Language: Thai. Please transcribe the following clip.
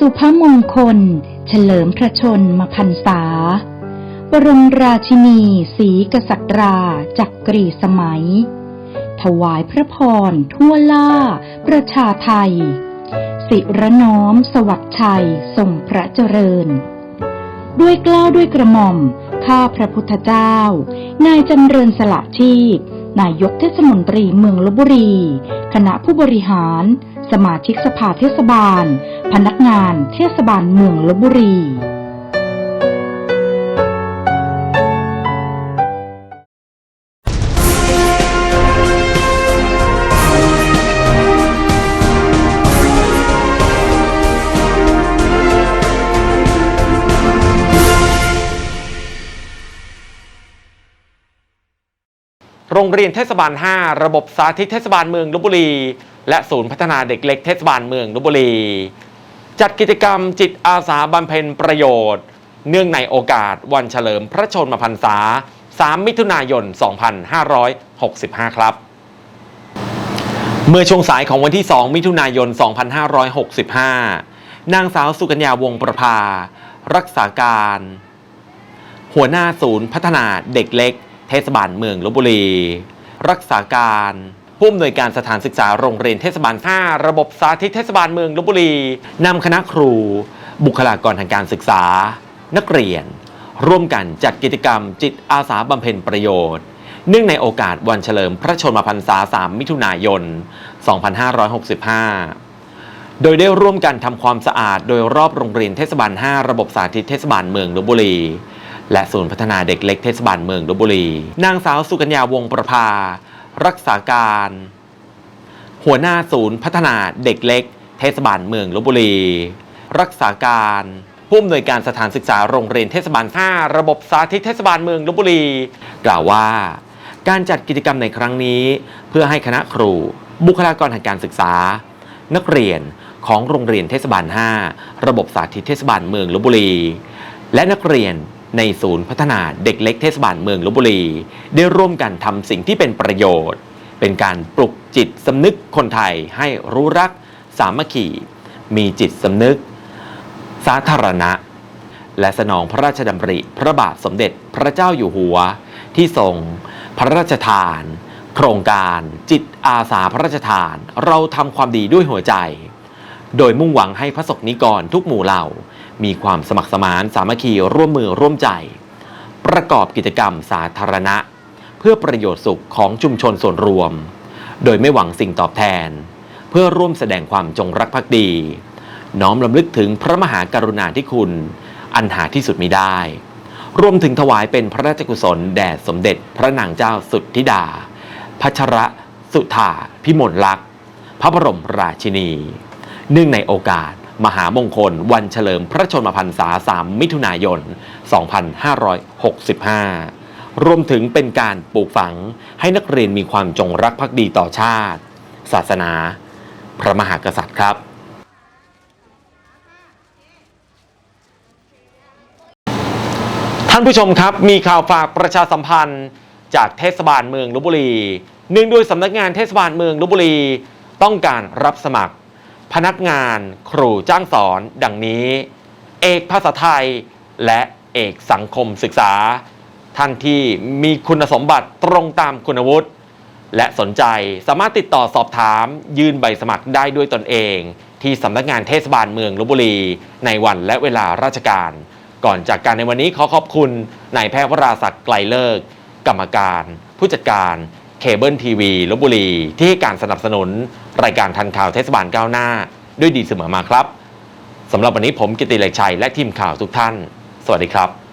สุภมงคล เฉลิมพระชนมพรรษา บรมราชินีศรีกษัตราจักกรีสมัย ถวายพระพร ทั่วล่า ประชาไทย สิระน้อม สวัสดิ์ชัย ทรงพระเจริญ ด้วยเกล้าวด้วยกระหม่อม ข้าพระพุทธเจ้า นายจำเริญสละชีพ นายกเทศมนตรีเมืองลบบุรี คณะผู้บริหาร สมาชิกสภาเทศบาล พนักงานเทศบาลเมืองลบบุรี โรงเรียนเทศบาล 5 ระบบสาธิตเทศบาลเมืองลบบุรี และศูนย์พัฒนาเด็กเล็กเทศบาลเมืองลบบุรี จัดกิจกรรมจิตอาสาบำเพ็ญประโยชน์ เนื่องในโอกาสวันเฉลิมพระชนมพรรษา 3 มิถุนายน 2565 ครับ เมื่อช่วงสายของวันที่ 2 มิถุนายน 2565 นางสาวสุกัญญาวงประภา รักษาการ หัวหน้าศูนย์พัฒนาเด็กเล็ก เทศบาลเมืองลบบุรี รักษาการ ผู้อำนวยการสถานศึกษาโรงเรียนเทศบาล 5 ระบบสาธิตเทศบาลเมืองลบบุรีนำคณะครู บุคลากรทางการศึกษา นักเรียน ร่วมกันจัดกิจกรรมจิตอาสาบำเพ็ญประโยชน์ เนื่องในโอกาสวันเฉลิมพระชนมพรรษา 3 มิถุนายน 2565 โดยได้ร่วมกันทำความสะอาดโดยรอบโรงเรียนเทศบาล 5 ระบบสาธิตเทศบาลเมืองลบบุรีและศูนย์พัฒนาเด็กเล็กเทศบาลเมืองลบบุรี นางสาวสุกัญญาวงประภา รักษาการ หัวหน้าศูนย์พัฒนาเด็กเล็ก เทศบาลเมืองลบบุรี รักษาการผู้อำนวยการสถานศึกษาโรงเรียนเทศบาล 5 ระบบสาธิตเทศบาลเมืองลบบุรี กล่าวว่า การจัดกิจกรรมในครั้งนี้ เพื่อให้คณะครู บุคลากรทางการศึกษา นักเรียนของโรงเรียนเทศบาล 5 ระบบสาธิตเทศบาลเมืองลบบุรี และนักเรียน ในศูนย์พัฒนาเด็กเล็กเทศบาลเมืองลบบุรี ได้ร่วมกันทำสิ่งที่เป็นประโยชน์ เป็นการปลุกจิตสำนึกคนไทยให้รู้รัก สามัคคี มีจิตสำนึก สาธารณะ และสนองพระราชดำริพระบาทสมเด็จพระเจ้าอยู่หัว ที่ทรงพระราชทาน โครงการจิตอาสาพระราชทาน เราทำความดีด้วยหัวใจ โดยมุ่งหวังให้พระสงฆ์นิกรทุกหมู่เหล่า มีความสมัครสมานสามัคคีร่วมมือร่วมใจ ประกอบกิจกรรมสาธารณะ เพื่อประโยชน์สุขของชุมชนส่วนรวม โดยไม่หวังสิ่งตอบแทน เพื่อร่วมแสดงความจงรักภักดี น้อมรำลึกถึงพระมหากรุณาธิคุณ อันหาที่สุดมิได้ รวมถึงถวายเป็นพระราชกุศลแด่สมเด็จพระนางเจ้าสุทธิดา พัชรสุธาพิมลลักษณ์พระบรมราชินี เนื่องในโอกาส มหามงคล วันเฉลิมพระชนมพรรษา 3 มิถุนายน 2565 รวมถึงเป็นการปลูกฝังให้นักเรียนมีความจงรักภักดีต่อชาติ ศาสนา พระมหากษัตริย์ครับ ท่านผู้ชมครับมีข่าวฝากประชาสัมพันธ์จากเทศบาลเมืองลบบุรีเนื่องด้วยสำนักงานเทศบาลเมืองลบบุรี ต้องการรับสมัคร พนักงานครูจ้างสอนดังนี้ เอกภาษาไทย และเอกสังคมศึกษา ท่านที่มีคุณสมบัติตรงตามคุณวุฒิและสนใจสามารถติดต่อสอบถาม ยื่นใบสมัครได้ด้วยตนเอง ที่สำนักงานเทศบาลเมืองลบบุรี ในวันและเวลาราชการ ก่อนจากการในวันนี้ขอขอบคุณนายแพทย์วราศักดิ์ไกลเลิก กรรมการ ผู้จัดการ เคเบิลทีวีลบบุรี ที่ให้การสนับสนุน รายการทันข่าวเทศบาลก้าวหน้า ด้วยดีเสมอมาครับสำหรับวันนี้ผมกิติเลกชัยและทีมข่าวทุกท่าน สวัสดีครับ